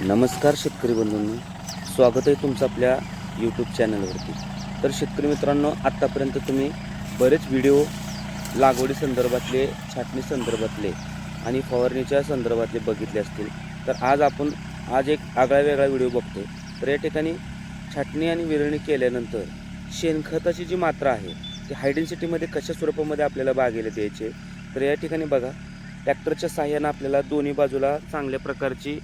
नमस्कार शेतकरी बंधूंनो. स्वागत आहे तुमचं आपल्या यूट्यूब चॅनलवरती तर शेतकरी मित्रांनो आत्तापर्यंत तुम्ही बरेच व्हिडिओ लागवडी संदर्भातले छाटणी संदर्भातले आणि फवारणीच्या संदर्भातले बघितले असतील. तर आज आपण आज एक आगळा वेगळा व्हिडिओ बघतो तर या ठिकाणी छाटणी आणि विरळणी केल्यानंतर शेणखताची जी मात्रा आहे ती हायडेन्सिटीमध्ये कशा स्वरूपामध्ये आपल्याला बागेला द्यायचे तर या ठिकाणी बघा. ट्रॅक्टरच्या साह्यानं आपल्याला दोन्ही बाजूला चांगल्या प्रकारची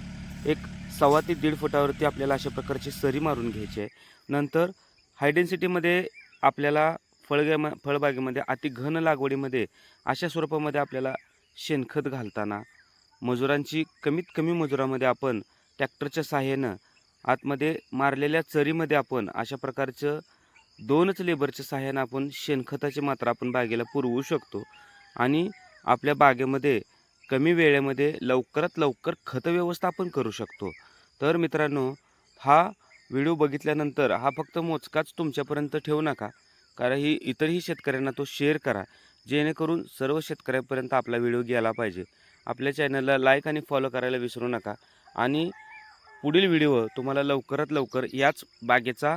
एक सव्वा ते दीड फुटावरती आपल्याला अशा प्रकारची सरी मारून घ्यायची आहे. नंतर हायडेन्सिटीमध्ये आपल्याला फळग्या फळबागेमध्ये अति घन लागवडीमध्ये अशा स्वरूपामध्ये आपल्याला शेणखत घालताना मजुरांची कमीत कमी मजुरामध्ये आपण ट्रॅक्टरच्या साह्यानं आतमध्ये मारलेल्या चरीमध्ये आपण अशा प्रकारचं दोनच लेबरच्या साह्यानं आपण शेणखताची मात्रा आपण बागेला पुरवू शकतो. आणि आपल्या बागेमध्ये कमी वेळेमध्ये लवकरात लवकर खत व्यवस्थापन करू शकतो. तर मित्रांनो हा व्हिडिओ बघितल्यानंतर हा फक्त मोजकाच तुमच्यापर्यंत ठेवू नका. कारण ही इतरही शेतकऱ्यांना तो शेअर करा जेणेकरून सर्व शेतकऱ्यांपर्यंत आपला व्हिडिओ गेला पाहिजे. आपल्या चॅनलला लाईक आणि फॉलो करायला विसरू नका. आणि पुढील व्हिडिओ तुम्हाला लवकरात लवकर याच बागेचा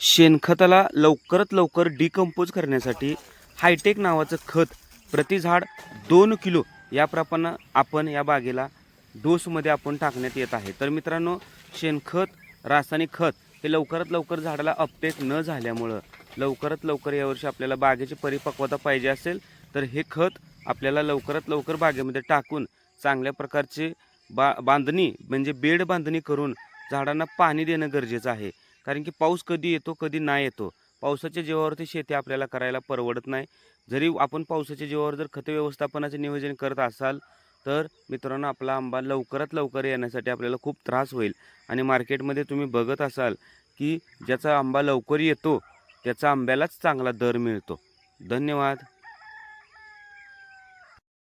शेणखताला लवकरात लवकर डिकम्पोज करण्यासाठी हायटेक नावाचं खत प्रति झाड दोन किलो याप्रमाणे आपण या बागेला डोसमध्ये आपण टाकण्यात येत आहे. तर मित्रांनो शेणखत रासायनिक खत हे लवकरात लवकर झाडाला अपटेक न झाल्यामुळं लवकरात लवकर यावर्षी आपल्याला बागेची परिपक्वता पाहिजे असेल तर हे खत आपल्याला लवकरात लवकर बागेमध्ये टाकून चांगल्या प्रकारची बा बांधणी म्हणजे बेड बांधणी करून झाडांना पाणी देणं गरजेचं आहे. कारण की पाऊस कधी येतो कधी नाही येतो. पावसाच्या जीवावरती शेती आपल्याला करायला परवडत नाही. जरी आपण पावसाच्या जीवावर जर खत व्यवस्थापनाचे नियोजन करत असाल तर मित्रांनो आपला आंबा लवकरात लवकर येण्यासाठी आपल्याला खूप त्रास होईल. आणि मार्केटमध्ये तुम्ही बघत असाल की ज्याचा आंबा लवकर येतो त्याचा आंब्यालाच चांगला दर मिळतो. धन्यवाद.